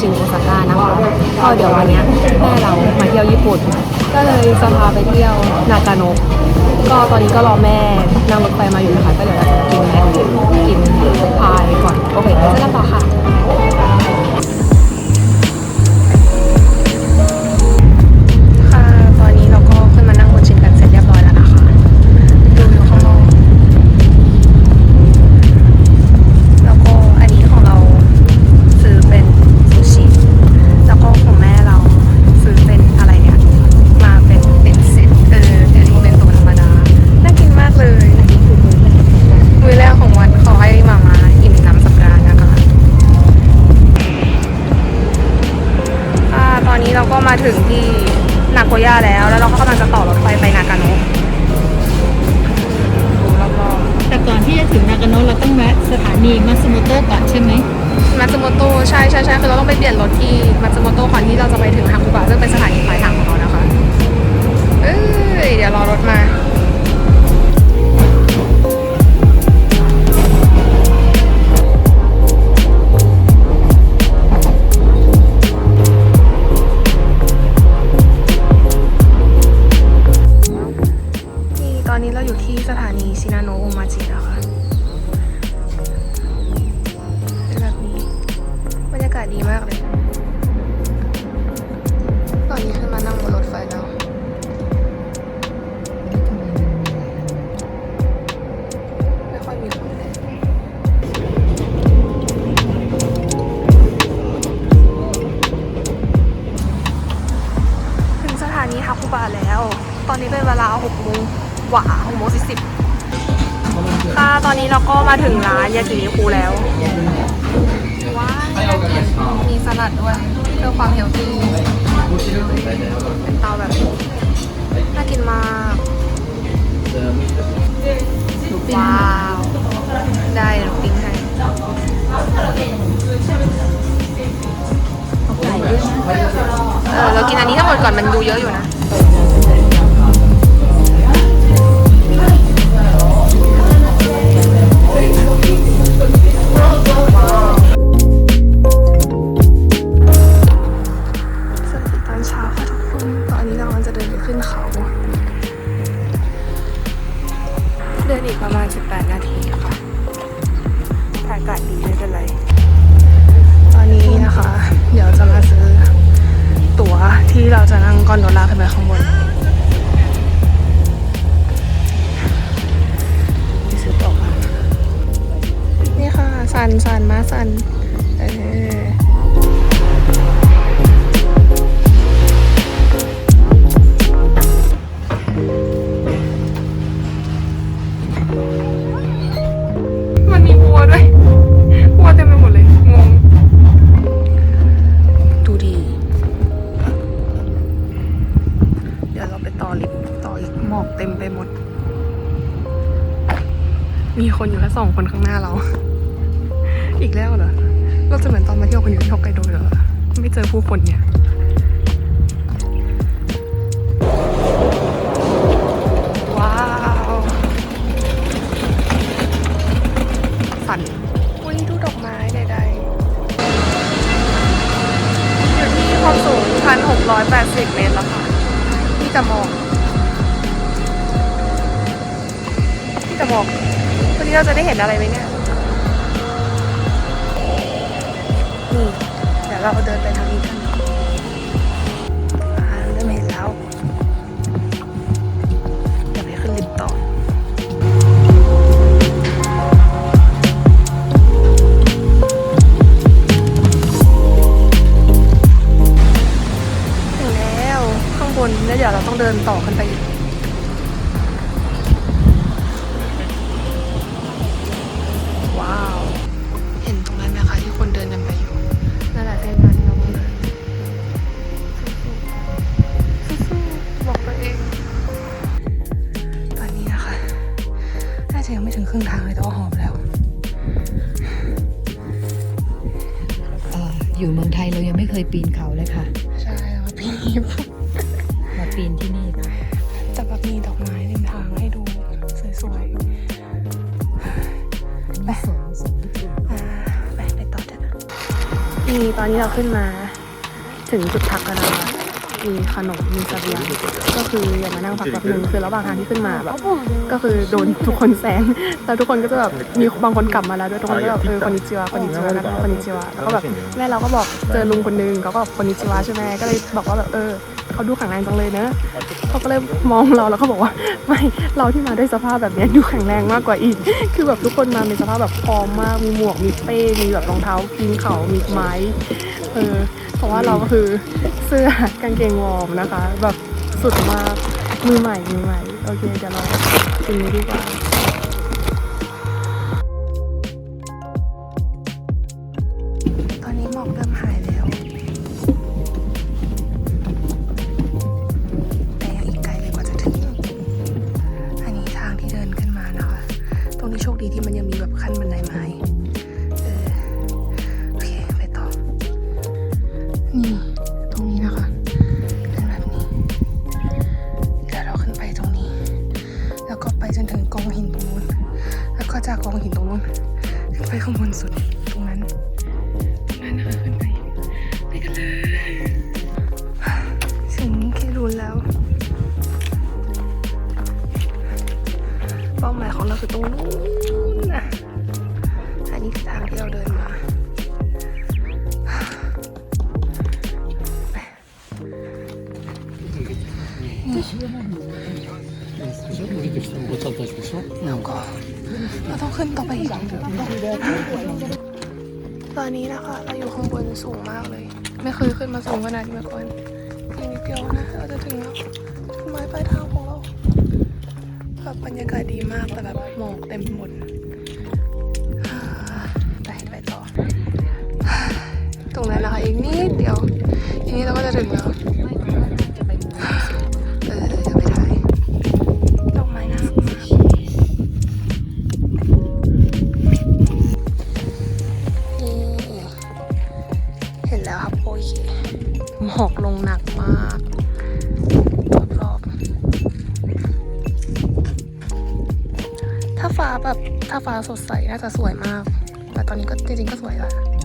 ชินโอซาก้านะคะก็เดี๋ยววันนี้แม่เรามาเที่ยวญี่ปุ่น ก็เลยจะพาไปเที่ยวนากาโนะก็ตอนนี้ก็รอแม่นั่งรถไฟมาอยู่นะคะก็เดี๋ยวเราจะกินแม่กินพายก่อนโอเคเจะนำต่อค่ะ ก่อนที่จะถึงนากาโนะเราต้องแวะสถานีมัตสึโมโตะก่อนใช่ไหมมัตสึโมโตะใช่ใช่ใช่คือเราต้องไปเปลี่ยนรถที่มัตสึโมโตะก่อนที่เราจะไปถึงฮากุบะซึ่งเป็นสถานีปลายทางของเรานะคะเอ้ยเดี๋ยวรอรถมาตอนนี้เราอยู่ที่สถานีชินาโนะโอมาจินะ มาถึงร้านยากินิคุแล้ว ว้าวมีสลัดด้วยเพื่อความเฮลตี้เป็นเตาแบบนี้น่ากินมากว้าว ได้เดี๋ยวปิ้งให้เอาไก่ด้วยนะเออเรากินอันนี้ทั้งหมดก่อนมันดูเยอะอยู่นะ ขึ้นเขา เดินอีกประมาณ 18 นาทีค่ะอากาศดีไม่เป็นไร ตอนนี้นะคะ เดี๋ยวจะมาซื้อตั๋วที่เราจะนั่งกอนโดล่าขึ้นไปข้างบนไปซื้อตั๋วนี่ค่ะ สันสันมาสันเออ มีคนอยู่แค่สองคนข้างหน้าเรา อีกแล้วเหรอ เราจะเหมือนตอนมาเที่ยวคนอยู่ที่ฮอกไกโดเหรอ ไม่เจอผู้คนเนี่ยว้าวสันอุ้ดูดอกไม้ใดๆอยู่ที่ความสูง1,680 เมตรแล้วค่ะ ที่จะมอง ที่จะมอง วันนี้เราจะได้เห็นอะไรไหมเนี่ยนี่เดี๋ยวเราเดินไปทางนี้กันอ่าเริ่มเห็นแล้วเดี๋ยวไปขึ้นลิฟต์ต่อถึงแล้วข้างบนแล้วเดี๋ยวเราต้องเดินต่อขึ้นไปอีก จะยังไม่ถึงครึ่งทางเลยแต่ว่าหอมแล้วเอ่ออยู่เมืองไทยเรายังไม่เคยปีนเขาเลยค่ะ ใช่แล้วพี่มาปีนที่นี่ค่ะจะแบบมีดอกไม้ริมทางให้ดูสวยๆไม่สนสนญี่ปุ่นอ่าไปไปต่อเถอะมีตอนนี้เราขึ้นมา ถึงจุดพักแล้วนะคะ มีขนมมีเสบียงก็คืออย่ามานั่งพักแบบหนึ่งคือระหว่างทางที่ขึ้นมาแบบก็คือโดนทุกคนแซงแล้วทุกคนก็จะแบบมีบางคนกลับมาแล้วด้วยทุกคนก็แบบเออคนนิจิวะคนนิจิวะนะคะคนนิจิวะแล้วก็แบบแม่เราก็บอกเจอลุงคนนึงเขาก็แบบคนนิจิวะใช่ไหมก็เลยบอกว่าแบบเออ เขาดูแข็งแรงจังเลยเนอะเขาก็เลยมองเราแล้วก็บอกว่า ไม่เราที่มาด้วยสภาพแบบนี้ดูแข็งแรงมากกว่าอีก คือแบบทุกคนมาในสภาพแบบพร้อมมากมีหมวกมีเป้ มีแบบรองเท้าปีนเขามีไม้เออเพราะว่าเราก็คือเสื้อกางเกงวอร์มนะคะ แบบสุดมากมือใหม่มือใหม่โอเคเดี๋ยวเรากินดีกว่า ตอนนี้นะคะ เราอยู่ข้างบนสูงมากเลย ไม่เคยขึ้นมาสูงขนาดนี้มาก่อนอีกนิดเดียวนะ เราจะถึงแล้วจุดหมายปลายทางของเราแบบบรรยากาศดีมากแต่แบบหมอกเต็มหมดอ่ไปไปต่อ ตรงนั้นนะคะอีกนิดเดียว ทีนี้เราก็จะถึงแล้ว สดใสน่าจะสวยมาก แต่ตอนนี้ก็จริงๆก็สวยแหละ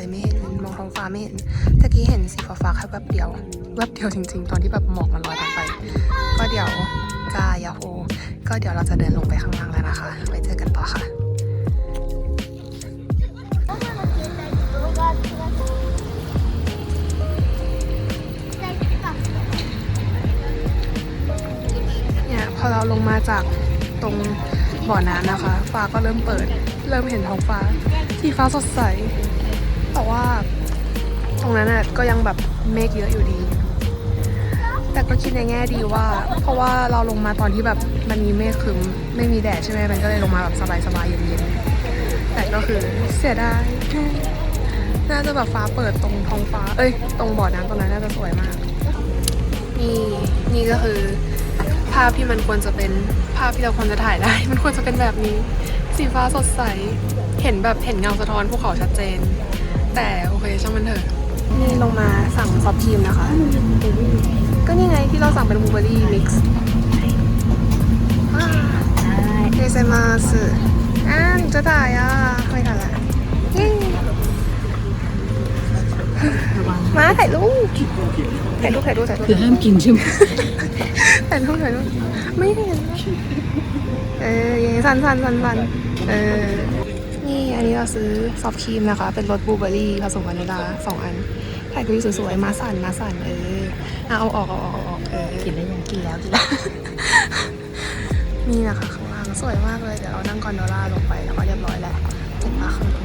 ไรไม่เห็นมองท้องฟ้าไม่เห็นตะกี้เห็นสีฟ้าๆแค่แวบเดียวแวบเดียวจริง ๆ ตอนที่แบบหมอกมันลอยลงไป ก็เดี๋ยว จ้ายาโฮก็เดี๋ยวเราจะเดินลงไปข้างล่างแล้วนะคะ ไว้เจอกันต่อค่ะ เนี่ยพอเราลงมาจากตรงบ่อน้ำนะคะ ฟ้าก็เริ่มเปิด เริ่มเห็นท้องฟ้า ที่ฟ้าสดใส แต่ว่าตรงนั้นน่ะก็ยังแบบเมฆเยอะอยู่ดี แต่ก็คิดในแง่ดีว่า เพราะว่าเราลงมาตอนที่แบบมันมีเมฆครึ้มไม่มีแดดใช่ไหมมันก็เลยลงมาแบบสบายๆเย็นๆแต่ก็คือเสียดายน่าจะแบบฟ้าเปิดตรงท้องฟ้า เอ้ย ตรงบ่อน้ำตรงนั้นน่าจะสวยมาก นี่นี่ก็คือ ภาพที่มันควรจะเป็นภาพที่เราควรจะถ่ายได้ มันควรจะเป็นแบบนี้ สีฟ้าสดใส เห็นแบบเห็นเงาสะท้อนภูเขาชัดเจน แต่โอเคช่างมันเถอะ นี่ลงมาสั่งซอฟต์ครีมนะคะ ก็นี่ไงที่เราสั่งเป็นบลูเบอร์รี่มิกซ์เดซมาสอ่าหนูจะถ่ายอะไม่ถ่ายละเย้มาถ่ายรูปถ่ายรูปถ่ายรูปถ่ายรูปคือห้ามกินใช่ไหมถ่ายรูปถ่ายรูปไม่เห็นเออยังสั้นสั้นสั้นสั้นเออ นี่อันนี้เราซื้อซอฟต์ครีมนะคะ เป็นรสบลูเบอร์รี่ผสมวานิลลาสองอันถ่ายดูสวยๆมาสั่นมาสั่นเอออะ เอาออกเอาออกเอาออกเออกินได้ยังกินแล้วกินแล้วนี่นะคะข้างล่างสวยมากเลยเดี๋ยวเรานั่งกอนโดล่าลงไปแล้วก็เรียบร้อยแล้วเห็นปะข้างบน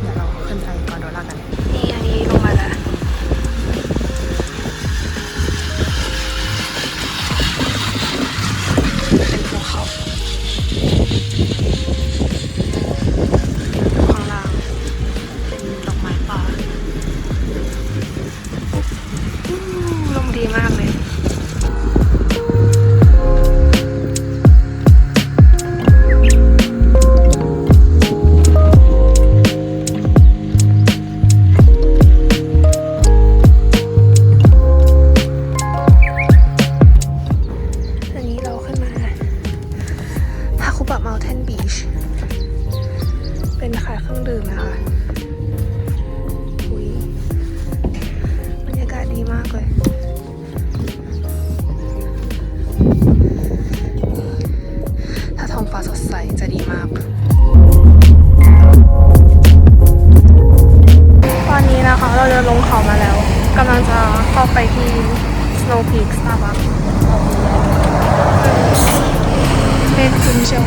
เดี๋ยวเราขึ้นไปกอนโดล่ากัน นี่อันนี้ลงมาแล้ว มากเลยถ้าท้องฟ้าสดใสจะดีมาก ตอนนี้นะคะเราเดินลงเขามาแล้วกำลังจะเข้าไปที่ Snow Peak Starbucks เล่นคืนเชียว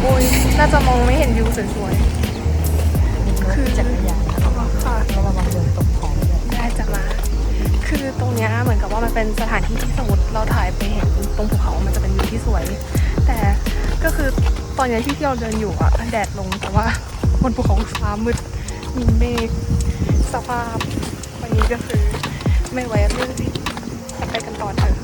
โอ้ยน่าจะมองไม่เห็นวิวสวยๆคือจักรยานค่ะระวังโดนตกของได้จะมา คือตรงเนี้ยเหมือนกับว่ามันเป็นสถานที่ที่สมมติเราถ่ายไปเห็นตรงภูเขา มันจะเป็นวิวที่สวย แต่ก็คือตอนนี้ที่ที่เราเดินอยู่อะแดดลงแต่ว่าบนภูเขาฟ้ามืดมีเมฆสภาพวันนี้ก็คือไม่ไหวเลยไปกันต่อเถอะ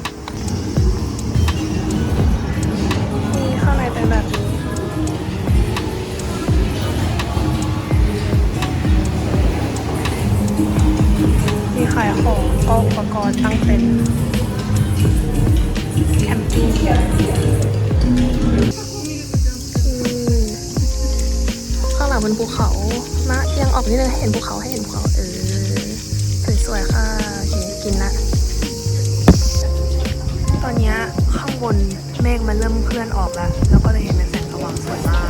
มันเริ่มเคลื่อนออกแล้ว แล้วก็เลยเห็นเป็นแสงสว่างสวยมาก